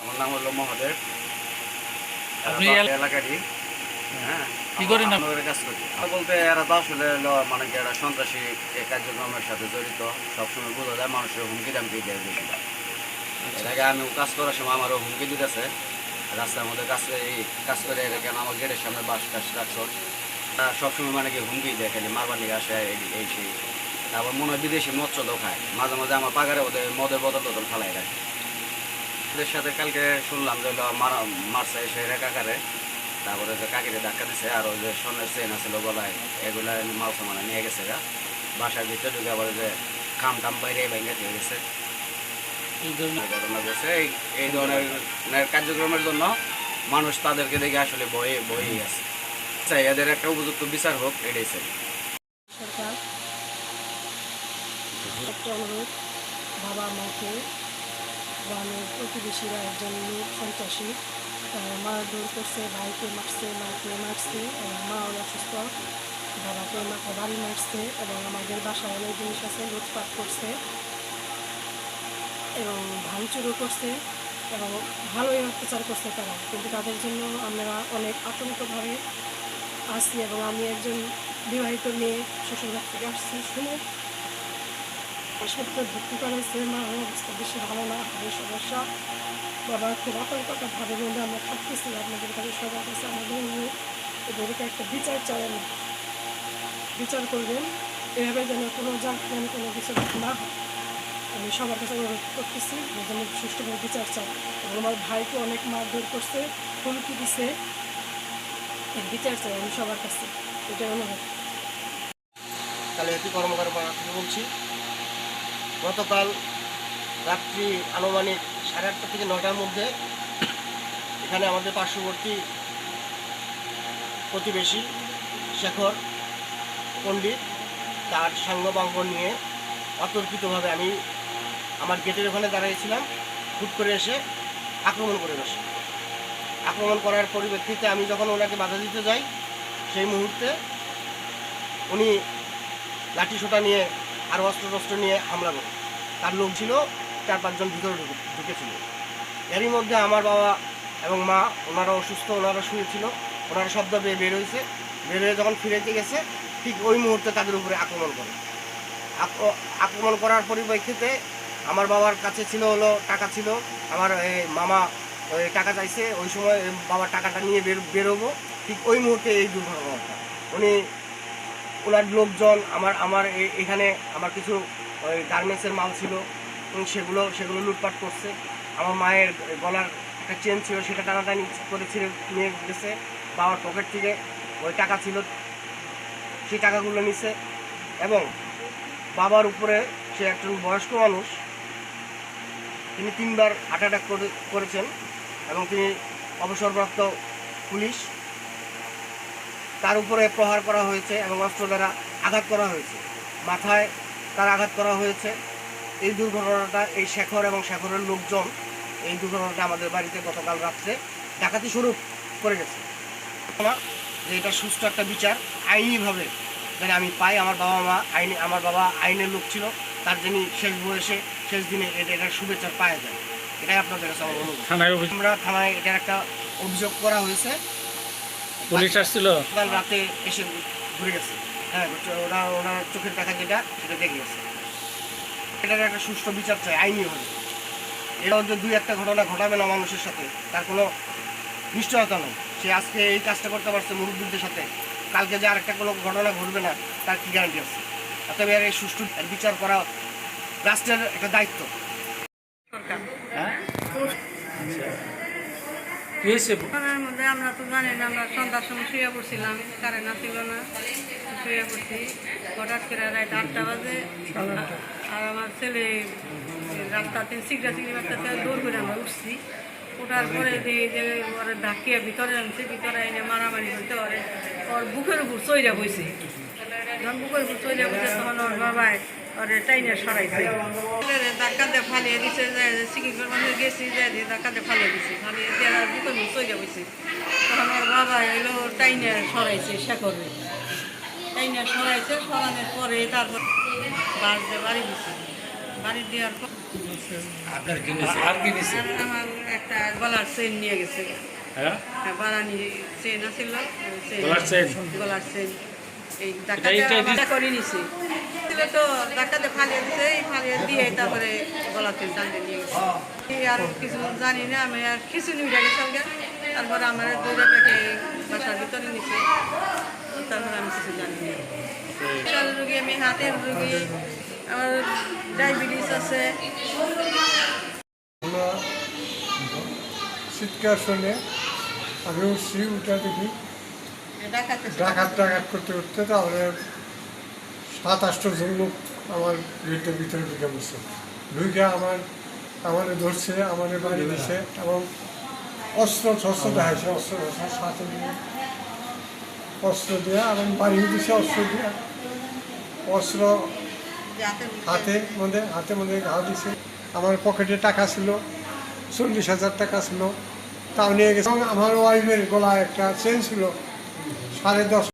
আমার নাম হলো মহাদেব আপনি এলাকারই। হ্যাঁ কি করেন আপনি? কাজ করি। আর বলতে এরা তো আসলে মানে কি এরা সন্ত্রাসী কার্যক্রমের সাথে জড়িত। সবসময় বোঝা যায় মানুষের হুমকি দামকি দেয় বেশি এর আমি কাজ করার সময় আমারও হুমকি দিতেছে। রাস্তার মধ্যে কাজ এই কাজ করে এরা কেন আমার গেটের সামনে বাস টাস রাখছো? সবসময় মানে কি হুমকি দেয় খালি মারবার নিয়ে আসে এই- সেই। তারপর মনে হয় বিদেশি মদ চলেও খায় মাঝে মাঝে আমার পাগারে ওদের মদের বদল টোতল ফালাই রাখে। ওদের সাথে কালকে শুনলাম যে মারা মারছে এসে কাকারে তারপরে যে কাকিরে ধাক্কা দিছে আর ওই যে স্বর্ণের চেন আছিল গলায় এগুলা মাল সামানে নিয়ে গেছে গা। বাসার ভিতরে ঢুকে আবার যে খাম টাম বাইরে ভেঙে দিয়ে গেছে। এই ধরনের এই ঘটনা ঘটছে। এই ধরনের মানে কার্যক্রমের জন্য মানুষ তাদেরকে দেখে আসলে বয়ে ভয়েই আছে। চাই এদের একটা উপযুক্ত বিচার হোক এটাই চাই। সরকার একটা অনুরোধ বাবা মাকে গ্রামের প্রতিবেশীরা একজন লোক সন্ত্রাসী। তারা মারধর করছে, ভাইকে মারছে, মাকে মারছে, এবং মা অনেক অসুস্থ। বাবাকে মাকে বাড়ি মারছে এবং আমাদের বাসায় অনেক জিনিস আছে, লুটপাট করছে এবং ভাঙচুরও করছে এবং ভালোই অত্যাচার করছে তারা। কিন্তু তাদের জন্য আমরা অনেক আতঙ্কভাবে আসছি এবং আমি একজন বিবাহিত মেয়ে, শ্বশুরবাড়ি থেকে আসছি শুনে। হাসপাতালে ভর্তি করেছে মা অবস্থা বেশি ভালো না হাড়ের সমস্যা বাবা খুব আতঙ্কভাবে বলে আমরা থাকতেছি, আপনাদের কাছে সবার কাছে আমাদের অনুরোধ এদেরকে একটা বিচার চাই। বিচার করবেন, এভাবে যেন কোনো যেন কোনো কিছু না আমি সবার কাছে অনুরোধ করতেছি যেন সুষ্ঠুভাবে বিচার চাই। এবং আমার ভাইকে অনেক মারধর করছে, হুমকি দিছে। বিচার চাই আমি সবার কাছে এটা অনুরোধ। কালে একটি কর্মকার পাড়া থেকে বলছি। গতকাল রাত্রি আনুমানিক সাড়ে আটটা থেকে নটার মধ্যে এখানে আমাদের পার্শ্ববর্তী প্রতিবেশী শেখর পণ্ডিত তার সাঙ্গবাঙ্গ নিয়ে অতর্কিতভাবে আমি আমার গেটের ওখানে দাঁড়িয়েছিলাম, হুট করে এসে আক্রমণ করে বসে। আক্রমণ করার পরিপ্রেক্ষিতে আমি যখন ওনাকে বাধা দিতে যাই, সেই মুহূর্তে উনি লাঠি সোটা নিয়ে আর অস্ত্র টস্ত্র নিয়ে হামলা করে। তার লোক ছিল চার পাঁচজন ভিতরে ঢুকে- ঢুকেছিল। এরই মধ্যে আমার বাবা এবং মা ওনারা অসুস্থ, ওনারা শুয়েছিল। ওনারা শব্দ পেয়ে বের হয়েছে। বের হয়ে যখন ফিরেতে গেছে, ঠিক ওই মুহূর্তে তাদের উপরে আক্রমণ করে। আক্রমণ করার পরিপ্রেক্ষিতে আমার বাবার কাছে ছিল হলো টাকা ছিল। আমার মামা ওই টাকা চাইছে। ওই সময় বাবার টাকাটা নিয়ে বের বেরোবো। ঠিক ওই মুহূর্তে এই দুর্ঘটনাটা। উনি, ওনার লোকজন, আমার আমার এখানে আমার কিছু, ওই গার্মেন্টসের মাল ছিল। সেগুলো সেগুলো লুটপাট করছে। আমার মায়ের গলার একটা চেন ছিল, সেটা টানাটানি করে ছিঁড়ে নিয়ে গেছে বাবার পকেট থেকে ওই টাকা ছিল, সেই টাকাগুলো নিছে এবং বাবার উপরে সে একজন বয়স্ক মানুষ, তিনি তিনবার হার্ট অ্যাটাক করেছেন এবং তিনি অবসরপ্রাপ্ত পুলিশ। তার উপরে প্রহার করা হয়েছে এবং অস্ত্র দ্বারা আঘাত করা হয়েছে। মাথায় তার আঘাত করা হয়েছে। এই দুর্ঘটনাটা এই শেখর এবং শেখরের লোকজন এই দুর্ঘটনাটা আমাদের বাড়িতে গতকাল রাত্রে ডাকাতি স্বরূপ করে গেছে। যে এটা সুস্থ একটা বিচার আইনিভাবে যেন আমি পাই আমার বাবা মা আইনি আমার বাবা আইনের লোক ছিল তার যিনি শেষ বয়সে শেষ দিনে এটা এটার শুভেচ্ছা পাওয়া যায়। এটাই আপনাদের কাছে আমার অনুরোধ। আমরা থানায় এটার একটা অভিযোগ করা হয়েছে। পুলিশ আসছিল? কাল রাতে এসে ঘুরে গেছে। হ্যাঁ ওরা ওনার চোখের দেখা যেটা সেটা দেখে গেছে। এটার একটা সুষ্ঠু বিচার চাই আইনি হবে। এর মধ্যে দুই একটা ঘটনা ঘটাবে না মানুষের সাথে তার কোনো নিশ্চয়তা নেই। সে আজকে এই কাজটা করতে পারছে মুরব্বীদের সাথে কালকে যে আরেকটা কোনো ঘটনা ঘটবে না তার কি গ্যারান্টি আছে? অতএব এর এই সুষ্ঠু বিচার করা রাষ্ট্রের একটা দায়িত্ব। হ্যাঁ? মধ্যে আমরা তো জানি না আমরা সন্ধ্যার সময় শুয়ে পড়ছিলাম কারেন্ট ছিল না শুয়ে পড়ছি। হঠাৎ করে রাত আটটা বাজে। আর আমার ছেলে রাস্তাতে সিগড়া সিগড়ি রাস্তাতে দৌড় করে আমরা উঠছি। ওঠার পরে দেখি যে ওর ধাক্কিয়ে ভিতরে আনছে, ভিতরে এনে মারামারি করতে ওরে ওর বুকের উপর চইরা বইছে। যখন বুকের উপর চইরা বইছে, তখন ওর বাবাই ওরে টাইনে সরাইছে। ধাক্কা দিয়ে ফালিয়ে দিছে চিকিৎসার মানুষ গেছি, যে দিয়ে ধাক্কা দিয়ে ফালিয়ে দিছে। ফালিয়ে দিয়ে বুকের উপর চইরা বইছে। তখন ওর বাবা এলো, টাইনে সরাইছে শেখরে টাইনে সরাইছে, সরানোর পরে তারপর বাস দিয়ে বাড়ি দিছে বাড়ি দেওয়ার পর আর কি নিছে? আর কি নিছে? আমার একটা গলার চেন নিয়ে গেছে। হ্যাঁ? চেন আছিল চেন গলার চেন? গলার চেন এই করে নিছে। তো ফালিয়ে দিছে। এই ফালিয়ে দিয়ে তারপরে গলার চেন টানতে নিয়ে গেছে। আর কিছু জানি না আমি আর খিচুড়ি উঠে গেছে। তারপরে আমার দৌড়ে পেকে বাসার ভিতরে নিছে। তারপরে আমি কিছু জানি না। রুগী আমি হাতের রুগী আমার ডায়াবেটিস আছে। চিৎকার শুনে আমি উঠছি উঠে দেখি ডাকাতে ডাকাত করতে করতে তাহলে সাত আটটা জন লোক আমার গেটের ভিতরে ঢুকে বসছে ঢুকে আমার আমাদের ধরছে আমাদের বাড়ি দিছে এবং অস্ত্র শস্ত্র দেখাইছে অস্ত্র শস্ত্র সাথে দিয়ে অস্ত্র দেওয়া এবং বাড়ি দিছে অস্ত্র দেওয়া অস্ত্র হাতে মধ্যে হাতে মধ্যে ঘা দিছে। আমার পকেটে টাকা ছিল, চল্লিশ হাজার টাকা ছিল। তাও নিয়ে গেছে। আমার ওয়াইফের গলায় একটা চেন ছিল, সাড়ে দশ